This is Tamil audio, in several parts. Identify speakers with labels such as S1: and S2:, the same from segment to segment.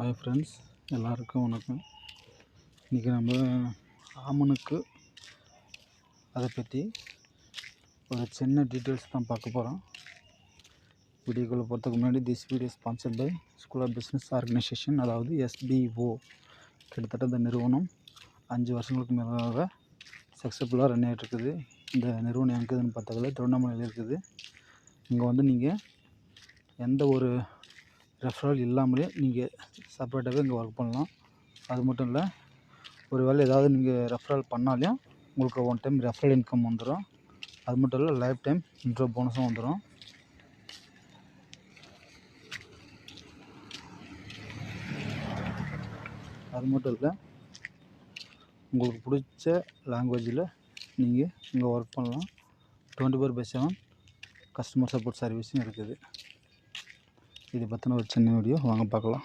S1: ஹாய் ஃப்ரெண்ட்ஸ் எல்லாருக்கும் வணக்கம். இன்றைக்கி நம்ம ஆமனுக்கு அதை பற்றி ஒரு சின்ன டீட்டெயில்ஸ் தான் பார்க்க போகிறோம் வீடியோக்குள்ளே போகிறதுக்கு முன்னாடி this video sponsored by school of business organization அதாவது எஸ்பிஓ கிட்டத்தட்ட இந்த நிறுவனம் அஞ்சு வருஷங்களுக்கு மேலாக சக்ஸஸ்ஃபுல்லாக ரன் ஆகிட்டு இருக்குது. இந்த நிறுவனம் எங்கேதுன்னு பார்த்தாக்கல திருவண்ணாமலையில் இருக்குது. இங்கே வந்து நீங்கள் எந்த ஒரு ரெஃபரல் இல்லாமலே நீங்கள் செப்பரேட்டாகவே இங்கே ஒர்க் பண்ணலாம். அது மட்டும் இல்லை ஒரு வேளை ஏதாவது நீங்கள் ரெஃபரல் பண்ணாலையும் உங்களுக்கு ஒன் டைம் ரெஃபரல் இன்கம் வந்துடும் அது மட்டும் இல்லை லைஃப் டைம் இன்ட்ரோ போனஸும் வந்துடும் அது மட்டும் இல்லை உங்களுக்கு பிடிச்ச லாங்குவேஜில் நீங்கள் இங்கே ஒர்க் பண்ணலாம். Twenty four by seven customer support சர்வீஸும் இருக்குது. இதை பற்றின ஒரு சின்ன வீடியோ வாங்க பார்க்கலாம்.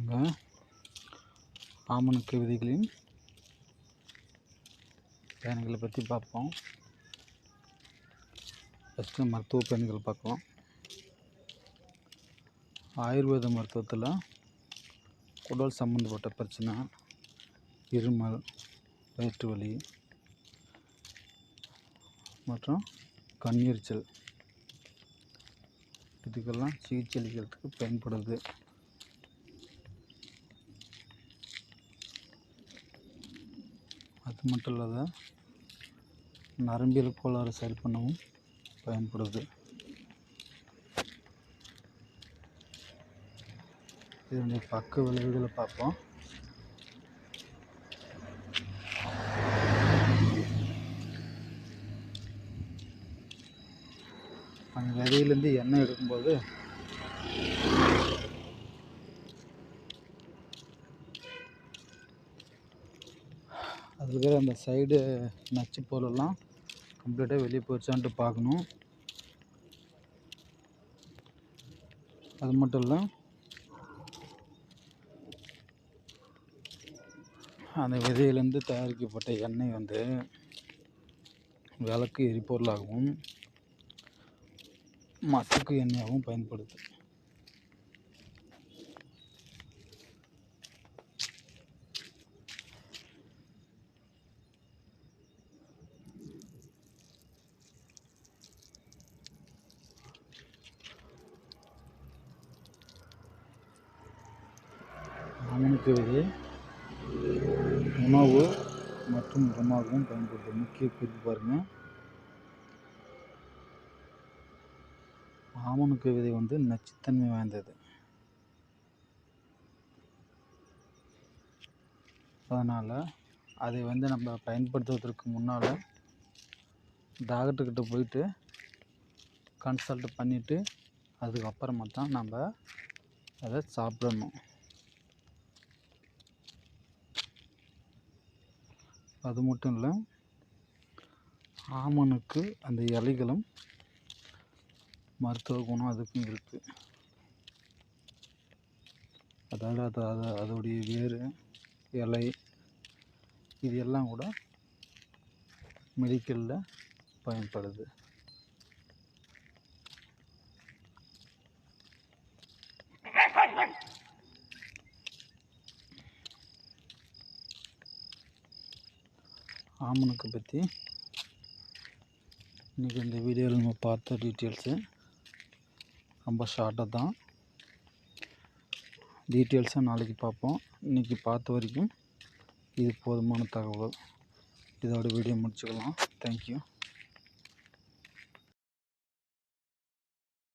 S1: இங்கே ஆமணக்கு விதைகளின் பயன்களை பற்றி பார்ப்போம். ஃபஸ்ட்டு மருத்துவ பயன்கள் பார்க்கலாம். ஆயுர்வேத மருத்துவத்தில் குடல் சம்மந்தப்பட்ட பிரச்சனை இருமல் வயிற்று வலி மற்றும் கண்ணீரிச்சல் இதுக்கெல்லாம் சிகிச்சை அளிக்கிறதுக்கு பயன்படுது. அது மட்டும் இல்லாத நரம்பியல் கோளாறு சரி பண்ணவும் பயன்படுது. இதனுடைய பக்க விளைவுகளை பார்ப்போம். அந்த விதையிலேருந்து எண்ணெய் எடுக்கும்போது இருக்கிற அந்த சைடு நச்சு பொருளெல்லாம் கம்ப்ளீட்டாக வெளியே போயிடுச்சான்ட்டு பார்க்கணும். அது மட்டும் இல்லை அந்த விதையிலேருந்து தயாரிக்கப்பட்ட எண்ணெய் வந்து விளக்கு எரிபொருளாகவும் மசுக்கு எண்ணெயாகவும் பயன்படுது. ஆமணக்கு விதை உணவு மற்றும் உரமாகவும் பயன்படுது முக்கிய குறிப்பு பாருங்கள் ஆமணக்கு விதை வந்து நச்சுத்தன்மை வாய்ந்தது. அதனால் அதை வந்து நம்ம பயன்படுத்துவதற்கு முன்னால் டாக்டர்கிட்ட போயிட்டு கன்சல்ட் பண்ணிவிட்டு அதுக்கப்புறமா தான் நம்ம அதை சாப்பிடணும். அது மட்டும் இல்லை ஆமனுக்கு அந்த இலைகளும் மருத்துவ குணம் அதுக்கும் இருக்குது அதாவது அது அது அதோடைய வேர் இலை இது எல்லாம் கூட மெடிக்கலில் பயன்படுது. ஆமணக்கு பற்றி இன்றைக்கி இந்த வீடியோவில் நம்ம பார்த்த டீட்டெயில்ஸு ரொம்ப ஷார்ட்டாக தான். டீட்டெயில்ஸை நாளைக்கு பார்ப்போம். இன்றைக்கி பார்த்த வரைக்கும் இது போதுமான தகவல். இதோட வீடியோ முடிச்சுக்கலாம். தேங்க்யூ